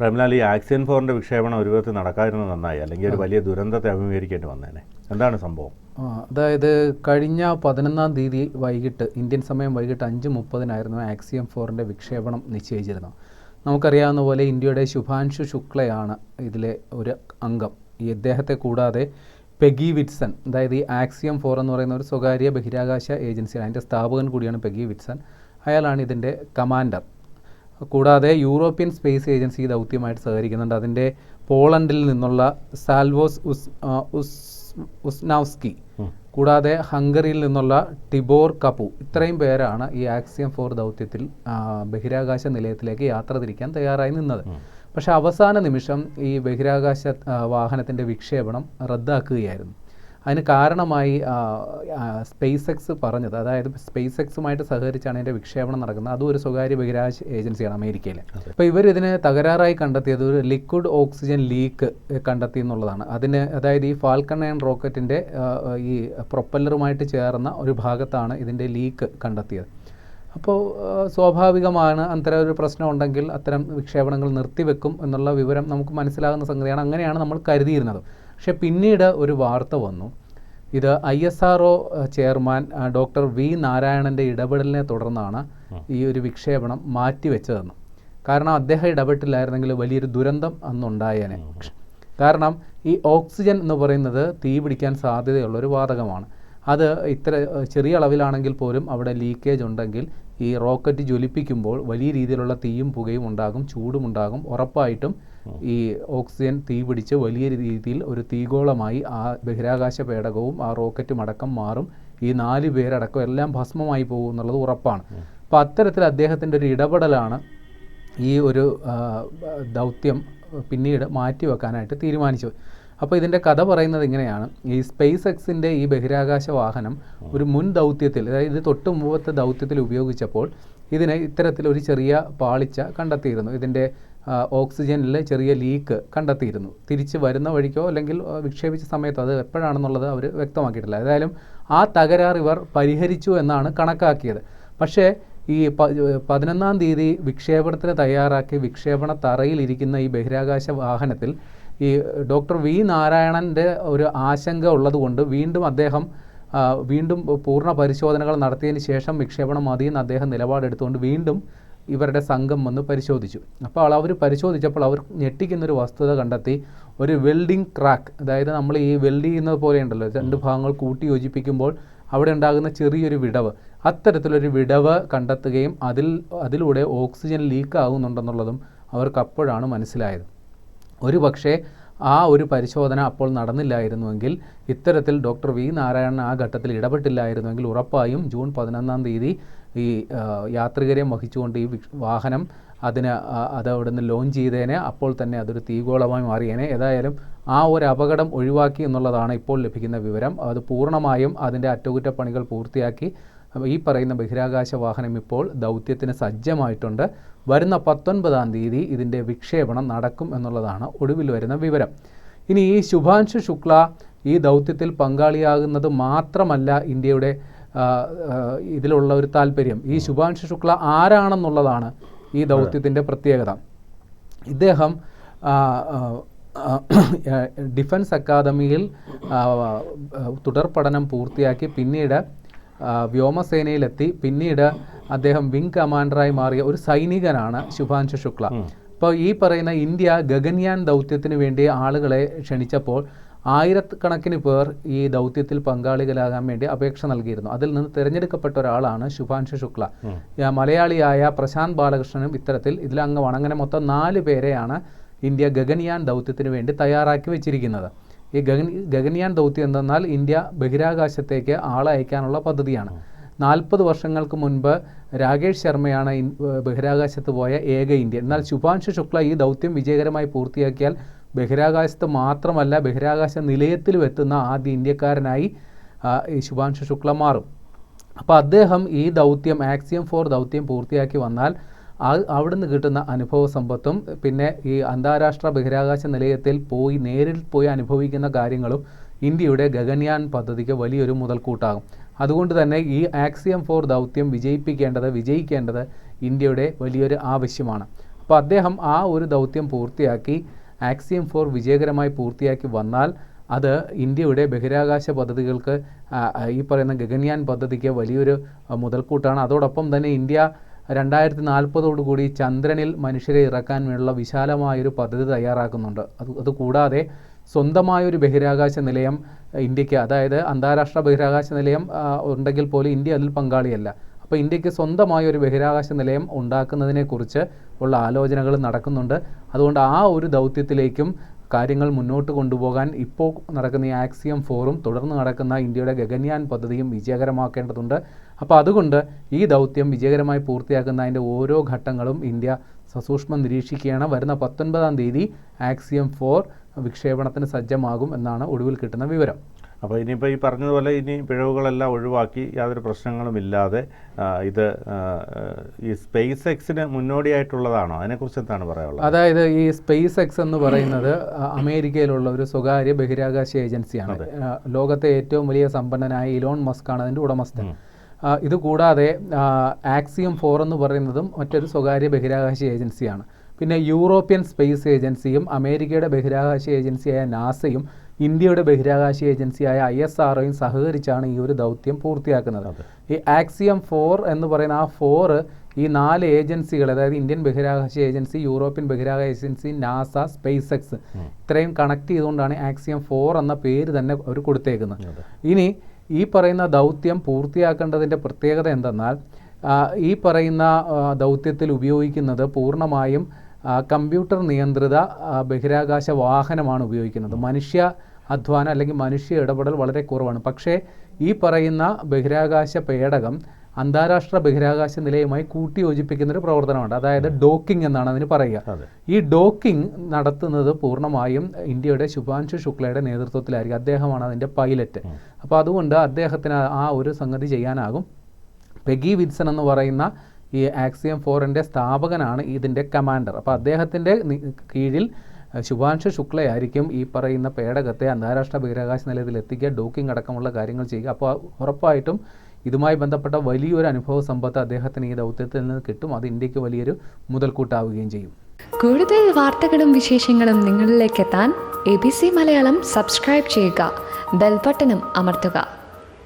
പ്രേംലാൽ ഈ ആക്സിയൻ ഫോറിന്റെ വിക്ഷേപണം ഒരു വിധത്തിൽ നടക്കാതിരുന്നത് നന്നായി അല്ലെങ്കിൽ ഒരു വലിയ ദുരന്തത്തെ അഭിമുഖീകരിക്കേണ്ടി വന്നേനെ. എന്താണ് സംഭവം? അതായത് കഴിഞ്ഞ പതിനൊന്നാം തീയതി വൈകിട്ട് ഇന്ത്യൻ സമയം വൈകിട്ട് അഞ്ച് മുപ്പതിനായിരുന്നു ആക്സിയം ഫോറിന്റെ വിക്ഷേപണം നിശ്ചയിച്ചിരുന്നത്. നമുക്കറിയാവുന്ന പോലെ ഇന്ത്യയുടെ ശുഭാൻഷു ശുക്ലയാണ് ഇതിലെ ഒരു അംഗം. ഈ ഇദ്ദേഹത്തെ കൂടാതെ പെഗി വിറ്റ്സൺ അതായത് ഈ ആക്സിയം ഫോർ എന്ന് പറയുന്ന ഒരു സ്വകാര്യ ബഹിരാകാശ ഏജൻസിയാണ് അതിന്റെ സ്ഥാപകൻ കൂടിയാണ് പെഗി വിറ്റ്സൺ. അയാളാണ് ഇതിന്റെ കമാൻഡർ. കൂടാതെ യൂറോപ്യൻ സ്പേസ് ഏജൻസി ദൗത്യമായിട്ട് സഹകരിക്കുന്നുണ്ട്. അതിന്റെ പോളണ്ടിൽ നിന്നുള്ള സാൽവോസ് ഉസ് ഉസ് ഉസ്നാവ്സ്കി കൂടാതെ ഹംഗറിയിൽ നിന്നുള്ള ടിബോർ കപു. ഇത്രയും പേരാണ് ഈ ആക്സിയം ഫോർ ദൗത്യത്തിൽ ബഹിരാകാശ നിലയത്തിലേക്ക് യാത്ര തിരിക്കാൻ തയ്യാറായി നിന്നത്. പക്ഷേ അവസാന നിമിഷം ഈ ബഹിരാകാശ വാഹനത്തിന്റെ വിക്ഷേപണം റദ്ദാക്കുകയായിരുന്നു. അതിന് കാരണമായി സ്പേസ് എക്സ് പറഞ്ഞത്. അതായത് സ്പേസ് എക്സുമായിട്ട് സഹകരിച്ചാണ് ഇതിന്റെ വിക്ഷേപണം നടക്കുന്നത്. അതും ഒരു സ്വകാര്യ ബഹിരാകാശ ഏജൻസിയാണ് അമേരിക്കയിലെ. അപ്പോൾ ഇവർ ഇതിന് തകരാറായി കണ്ടെത്തിയത് ഒരു ലിക്വിഡ് ഓക്സിജൻ ലീക്ക് കണ്ടെത്തി എന്നുള്ളതാണ്. അതിന് അതായത് ഈ ഫാൽക്കൺ നയൻ റോക്കറ്റിന്റെ ഈ പ്രൊപ്പല്ലറുമായിട്ട് ചേർന്ന ഒരു ഭാഗത്താണ് ഇതിന്റെ ലീക്ക് കണ്ടെത്തിയത്. അപ്പോൾ സ്വാഭാവികമാണ് അത്തരം ഒരു പ്രശ്നം ഉണ്ടെങ്കിൽ അത്തരം വിക്ഷേപണങ്ങൾ നിർത്തിവെക്കും എന്നുള്ള വിവരം നമുക്ക് മനസ്സിലാകുന്ന സംഗതിയാണ് അങ്ങനെയാണ് നമ്മൾ കരുതിയിരുന്നത്. പക്ഷേ പിന്നീട് ഒരു വാർത്ത വന്നു. ഇത് I S R O chairman doctor V നാരായണന്റെ ഇടപെടലിനെ തുടർന്നാണ് ഈ ഒരു വിക്ഷേപണം മാറ്റിവെച്ചതെന്ന്. കാരണം അദ്ദേഹം ഇടപെട്ടില്ലായിരുന്നെങ്കിൽ വലിയൊരു ദുരന്തം അന്നുണ്ടായേനെ. കാരണം ഈ ഓക്സിജൻ എന്ന് പറയുന്നത് തീ പിടിക്കാൻ സാധ്യതയുള്ള ഒരു വാതകമാണ്. അത് ഇത്ര ചെറിയ അളവിലാണെങ്കിൽ പോലും അവിടെ ലീക്കേജ് ഉണ്ടെങ്കിൽ ഈ റോക്കറ്റ് ജ്വലിപ്പിക്കുമ്പോൾ വലിയ രീതിയിലുള്ള തീയും പുകയും ഉണ്ടാകും ചൂടും ഉണ്ടാകും. ഉറപ്പായിട്ടും ഈ ഓക്സിജൻ തീ പിടിച്ച് വലിയ രീതിയിൽ ഒരു തീഗോളമായി ആ ബഹിരാകാശ പേടകവും ആ റോക്കറ്റും അടക്കം മാറും. ഈ നാല് പേരടക്കം എല്ലാം ഭസ്മമായി പോകും എന്നുള്ളത് ഉറപ്പാണ്. അപ്പോൾ അത്തരത്തിൽ അദ്ദേഹത്തിന്റെ ഒരു ഇടപെടലാണ് ഈ ഒരു ദൗത്യം പിന്നീട് മാറ്റിവെക്കാനായിട്ട് തീരുമാനിച്ചു അപ്പോൾ ഇതിന്റെ കഥ പറയുന്നത് ഇങ്ങനെയാണ്. ഈ സ്പേസ് എക്സിന്റെ ഈ ബഹിരാകാശ വാഹനം ഒരു മുൻ ദൗത്യത്തിൽ അതായത് ഇത് തൊട്ട് മുമ്പത്തെ ദൗത്യത്തിൽ ഉപയോഗിച്ചപ്പോൾ ഇതിന് ഇത്തരത്തിലൊരു ചെറിയ പാളിച്ച കണ്ടെത്തിയിരുന്നു. ഇതിന്റെ ഓക്സിജനിൽ ചെറിയ ലീക്ക് കണ്ടെത്തിയിരുന്നു. തിരിച്ച് വരുന്ന വഴിക്കോ അല്ലെങ്കിൽ വിക്ഷേപിച്ച സമയത്തോ അത് എപ്പോഴാണെന്നുള്ളത് അവർ വ്യക്തമാക്കിയിട്ടില്ല. ഏതായാലും ആ തകരാർ ഇവർ പരിഹരിച്ചു എന്നാണ് കണക്കാക്കിയത്. പക്ഷേ ഈ പതിനൊന്നാം തീയതി വിക്ഷേപണത്തിന് തയ്യാറാക്കി വിക്ഷേപണ തറയിലിരിക്കുന്ന ഈ ബഹിരാകാശ വാഹനത്തിൽ ഈ ഡോക്ടർ വി നാരായണന്റെ ഒരു ആശങ്ക ഉള്ളതുകൊണ്ട് വീണ്ടും അദ്ദേഹം വീണ്ടും പൂർണ പരിശോധനകൾ നടത്തിയതിന് ശേഷം വിക്ഷേപണം മതിയെന്ന് അദ്ദേഹം നിലപാടെടുത്തുകൊണ്ട് വീണ്ടും ഇവരുടെ സംഘം വന്ന് പരിശോധിച്ചു. അപ്പോൾ അവർ പരിശോധിച്ചപ്പോൾ അവർ ഞെട്ടിക്കുന്നൊരു വസ്തുത കണ്ടെത്തി. ഒരു വെൽഡിംഗ് ക്രാക്ക് അതായത് നമ്മൾ ഈ വെൽഡ് ചെയ്യുന്നത് പോലെ ഉണ്ടല്ലോ രണ്ട് ഭാഗങ്ങൾ കൂട്ടി യോജിപ്പിക്കുമ്പോൾ അവിടെ ഉണ്ടാകുന്ന ചെറിയൊരു വിടവ്. അത്തരത്തിലൊരു വിടവ് കണ്ടെത്തുകയും അതിൽ അതിലൂടെ ഓക്സിജൻ ലീക്ക് ആകുന്നുണ്ടെന്നുള്ളതും അവർക്ക് അപ്പോഴാണ് മനസ്സിലായത്. ഒരു പക്ഷേ ആ ഒരു പരിശോധന അപ്പോൾ നടന്നില്ലായിരുന്നുവെങ്കിൽ ഇത്തരത്തിൽ ഡോക്ടർ വി നാരായണൻ ആ ഘട്ടത്തിൽ ഇടപെട്ടില്ലായിരുന്നുവെങ്കിൽ ഉറപ്പായും ജൂൺ പതിനൊന്നാം തീയതി ഈ യാത്രികരെ വഹിച്ചുകൊണ്ട് ഈ വാഹനം അതിന് അത് അവിടുന്ന് ലോഞ്ച് ചെയ്തേനെ അപ്പോൾ തന്നെ അതൊരു തീഗോളമായി മാറിയേനെ. ഏതായാലും ആ ഒരു അപകടം ഒഴിവാക്കി എന്നുള്ളതാണ് ഇപ്പോൾ ലഭിക്കുന്ന വിവരം. അത് പൂർണമായും അതിന്റെ അറ്റകുറ്റപ്പണികൾ പൂർത്തിയാക്കി അപ്പോൾ ഈ പറയുന്ന ബഹിരാകാശ വാഹനം ഇപ്പോൾ ദൗത്യത്തിന് സജ്ജമായിട്ടുണ്ട്. വരുന്ന പത്തൊൻപതാം തീയതി ഇതിന്റെ വിക്ഷേപണം നടക്കും എന്നുള്ളതാണ് ഒടുവിൽ വരുന്ന വിവരം. ഇനി ഈ ശുഭാൻഷു ശുക്ല ഈ ദൗത്യത്തിൽ പങ്കാളിയാകുന്നത് മാത്രമല്ല ഇന്ത്യയുടെ ഇതിലുള്ള ഒരു താല്പര്യം. ഈ ശുഭാൻഷു ശുക്ല ആരാണെന്നുള്ളതാണ് ഈ ദൗത്യത്തിന്റെ പ്രത്യേകത. ഇദ്ദേഹം ഡിഫൻസ് അക്കാദമിയിൽ തുടർ പഠനം പൂർത്തിയാക്കി പിന്നീട് വ്യോമസേനയിലെത്തി. പിന്നീട് അദ്ദേഹം വിംഗ് കമാൻഡറായി മാറിയ ഒരു സൈനികനാണ് ശുഭാൻഷു ശുക്ല. അപ്പോൾ ഈ പറയുന്ന ഇന്ത്യ ഗഗൻയാൻ ദൗത്യത്തിന് വേണ്ടി ആളുകളെ ക്ഷണിച്ചപ്പോൾ ആയിരക്കണക്കിന് പേർ ഈ ദൗത്യത്തിൽ പങ്കാളികളാകാൻ വേണ്ടി അപേക്ഷ നൽകിയിരുന്നു. അതിൽ നിന്ന് തിരഞ്ഞെടുക്കപ്പെട്ട ഒരാളാണ് ശുഭാൻഷു ശുക്ല. മലയാളിയായ പ്രശാന്ത് ബാലകൃഷ്ണനും ഇത്തരത്തിൽ ഇതിൽ അംഗമാണ് അങ്ങനെ മൊത്തം നാല് പേരെയാണ് ഇന്ത്യ ഗഗൻയാൻ ദൗത്യത്തിന് വേണ്ടി തയ്യാറാക്കി വെച്ചിരിക്കുന്നത്. ഈ ഗഗൻ ഗഗൻയാൻ ദൗത്യം എന്തെന്നാൽ ഇന്ത്യ ബഹിരാകാശത്തേക്ക് ആളെ അയക്കാനുള്ള പദ്ധതിയാണ്. നാൽപ്പത് വർഷങ്ങൾക്ക് മുൻപ് രാകേഷ് ശർമ്മയാണ് ബഹിരാകാശത്ത് പോയ ഏക ഇന്ത്യ എന്നാൽ ശുഭാൻഷു ശുക്ല ഈ ദൗത്യം വിജയകരമായി പൂർത്തിയാക്കിയാൽ ബഹിരാകാശത്ത് മാത്രമല്ല ബഹിരാകാശ നിലയത്തിലും എത്തുന്ന ആദ്യ ഇന്ത്യക്കാരനായി ശുഭാൻഷു ശുക്ല മാറും. അപ്പോൾ അദ്ദേഹം ഈ ദൗത്യം ആക്സിയം ഫോർ ദൗത്യം പൂർത്തിയാക്കി വന്നാൽ അവിടുന്ന് കിട്ടുന്ന അനുഭവ സമ്പത്തും പിന്നെ ഈ അന്താരാഷ്ട്ര ബഹിരാകാശ നിലയത്തിൽ പോയി നേരിൽ പോയി അനുഭവിക്കുന്ന കാര്യങ്ങളും ഇന്ത്യയുടെ ഗഗൻയാൻ പദ്ധതിക്ക് വലിയൊരു മുതൽക്കൂട്ടാകും. അതുകൊണ്ട് തന്നെ ഈ ആക്സിയം ഫോർ ദൗത്യം വിജയിപ്പിക്കേണ്ടത് വിജയിക്കേണ്ടത് ഇന്ത്യയുടെ വലിയൊരു ആവശ്യമാണ്. അപ്പോൾ അദ്ദേഹം ആ ഒരു ദൗത്യം പൂർത്തിയാക്കി ആക്സിയം ഫോർ വിജയകരമായി പൂർത്തിയാക്കി വന്നാൽ അത് ഇന്ത്യയുടെ ബഹിരാകാശ പദ്ധതികൾക്ക് ഈ പറയുന്ന ഗഗൻയാൻ പദ്ധതിക്ക് വലിയൊരു മുതൽക്കൂട്ടാണ്. അതോടൊപ്പം തന്നെ ഇന്ത്യ രണ്ടായിരത്തി നാൽപ്പതോടുകൂടി ചന്ദ്രനിൽ മനുഷ്യരെ ഇറക്കാൻ വേണ്ടിയുള്ള വിശാലമായൊരു പദ്ധതി തയ്യാറാക്കുന്നുണ്ട്. അത് അതുകൂടാതെ സ്വന്തമായൊരു ബഹിരാകാശ നിലയം ഇന്ത്യയ്ക്ക് അതായത് അന്താരാഷ്ട്ര ബഹിരാകാശ നിലയം ഉണ്ടെങ്കിൽ പോലും ഇന്ത്യ അതിൽ പങ്കാളിയല്ല. അപ്പോൾ ഇന്ത്യയ്ക്ക് സ്വന്തമായ ഒരു ബഹിരാകാശ നിലയം ഉണ്ടാക്കുന്നതിനെക്കുറിച്ച് ഉള്ള ആലോചനകൾ നടക്കുന്നുണ്ട്. അതുകൊണ്ട് ആ ഒരു ദൗത്യത്തിലേക്കും കാര്യങ്ങൾ മുന്നോട്ട് കൊണ്ടുപോകാൻ ഇപ്പോൾ നടക്കുന്ന ഈ ആക്സിയം ഫോറും തുടർന്ന് നടക്കുന്ന ഇന്ത്യയുടെ ഗഗൻയാൻ പദ്ധതിയും വിജയകരമാക്കേണ്ടതുണ്ട്. അപ്പോൾ അതുകൊണ്ട് ഈ ദൗത്യം വിജയകരമായി പൂർത്തിയാക്കുന്നതിന്റെ ഓരോ ഘട്ടങ്ങളും ഇന്ത്യ സസൂക്ഷ്മം നിരീക്ഷിക്കുകയാണ്. വരുന്ന പത്തൊൻപതാം തീയതി ആക്സിയം ഫോർ വിക്ഷേപണത്തിന് സജ്ജമാകും എന്നാണ് ഒടുവിൽ കിട്ടുന്ന വിവരം. അപ്പോൾ ഇനിയിപ്പോൾ ഈ പറഞ്ഞതുപോലെ ഇനി പിഴവുകളെല്ലാം ഒഴിവാക്കി യാതൊരു പ്രശ്നങ്ങളും ഇല്ലാതെ ഇത് ഈ സ്പേസ് എക്സിന് മുന്നോടിയായിട്ടുള്ളതാണോ? അതിനെക്കുറിച്ച് എന്താണ് പറയാനുള്ളത്? അതായത് ഈ സ്പേസ് എക്സ് എന്ന് പറയുന്നത് അമേരിക്കയിലുള്ള ഒരു സ്വകാര്യ ബഹിരാകാശ ഏജൻസിയാണ്. ലോകത്തെ ഏറ്റവും വലിയ സമ്പന്നനായ ഇലോൺ മസ്ക് ആണ് അതിന്റെ ഉടമസ്ഥൻ. ഇതുകൂടാതെ ഇത് കൂടാതെ ആക്സിയം ഫോർ എന്ന് പറയുന്നതും മറ്റൊരു സ്വകാര്യ ബഹിരാകാശ ഏജൻസിയാണ്. പിന്നെ യൂറോപ്യൻ സ്പേസ് ഏജൻസിയും അമേരിക്കയുടെ ബഹിരാകാശ ഏജൻസിയായ നാസയും ഇന്ത്യയുടെ ബഹിരാകാശ ഏജൻസിയായ ഐ എസ് ആർഒയും സഹകരിച്ചാണ് ഈ ഒരു ദൗത്യം പൂർത്തിയാക്കുന്നത്. ഈ ആക്സിയം ഫോർ എന്ന് പറയുന്ന ആ ഫോർ ഈ നാല് ഏജൻസികൾ അതായത് ഇന്ത്യൻ ബഹിരാകാശ ഏജൻസി യൂറോപ്യൻ ബഹിരാകാശ ഏജൻസി നാസ സ്പേസ് എക്സ് ഇത്രയും കണക്ട് ചെയ്തുകൊണ്ടാണ് ആക്സിയം ഫോർ എന്ന പേര് തന്നെ അവർ കൊടുത്തേക്കുന്നത്. ഇനി ഈ പറയുന്ന ദൗത്യം പൂർത്തിയാക്കേണ്ടതിന്റെ പ്രത്യേകത എന്തെന്നാൽ ഈ പറയുന്ന ദൗത്യത്തിൽ ഉപയോഗിക്കുന്നത് പൂർണമായും കമ്പ്യൂട്ടർ നിയന്ത്രിത ബഹിരാകാശ വാഹനമാണ് ഉപയോഗിക്കുന്നത്. മനുഷ്യ അധ്വാനം അല്ലെങ്കിൽ മനുഷ്യ ഇടപെടൽ വളരെ കുറവാണ്. പക്ഷേ ഈ പറയുന്ന ബഹിരാകാശ പേടകം അന്താരാഷ്ട്ര ബഹിരാകാശ നിലയവുമായി കൂട്ടിയോജിപ്പിക്കുന്ന ഒരു പ്രവർത്തനമുണ്ട്. അതായത് ഡോക്കിംഗ് എന്നാണ് അതിന് പറയുക. ഈ ഡോക്കിംഗ് നടത്തുന്നത് പൂർണമായും ഇന്ത്യയുടെ ശുഭാൻഷു ശുക്ലയുടെ നേതൃത്വത്തിലായിരിക്കും. അദ്ദേഹമാണ് അതിന്റെ പൈലറ്റ്. അപ്പോൾ അതുകൊണ്ട് അദ്ദേഹത്തിന് ആ ഒരു സംഗതി ചെയ്യാനാകും. പെഗി വിത്സൺ എന്ന് പറയുന്ന ഈ ആക്സിയം ഫോറിന്റെ സ്ഥാപകനാണ് ഇതിന്റെ കമാൻഡർ അപ്പോൾ അദ്ദേഹത്തിന്റെ കീഴിൽ ശുഭാംശു ശുക്ലയായിരിക്കും ഈ പറയുന്ന പേടകത്തെ അന്താരാഷ്ട്ര ബഹിരാകാശ നിലയത്തിൽ എത്തിക്കുക ഡോക്കിംഗ് അടക്കമുള്ള കാര്യങ്ങൾ ചെയ്യുക. അപ്പോൾ ഉറപ്പായിട്ടും ഇതുമായി ബന്ധപ്പെട്ട വലിയൊരു അനുഭവ സമ്പത്ത് അദ്ദേഹത്തിന് ഈ ദൗത്യത്തിൽ നിന്ന് കിട്ടും. അത് ഇന്ത്യയ്ക്ക് വലിയൊരു മുതൽക്കൂട്ടാവുകയും ചെയ്യും. കൂടുതൽ വാർത്തകളും വിശേഷങ്ങളും നിങ്ങളിലേക്ക് എത്താൻ A B C Malayalam subscribe ചെയ്യുക. ബെൽബട്ടനും അമർത്തുക.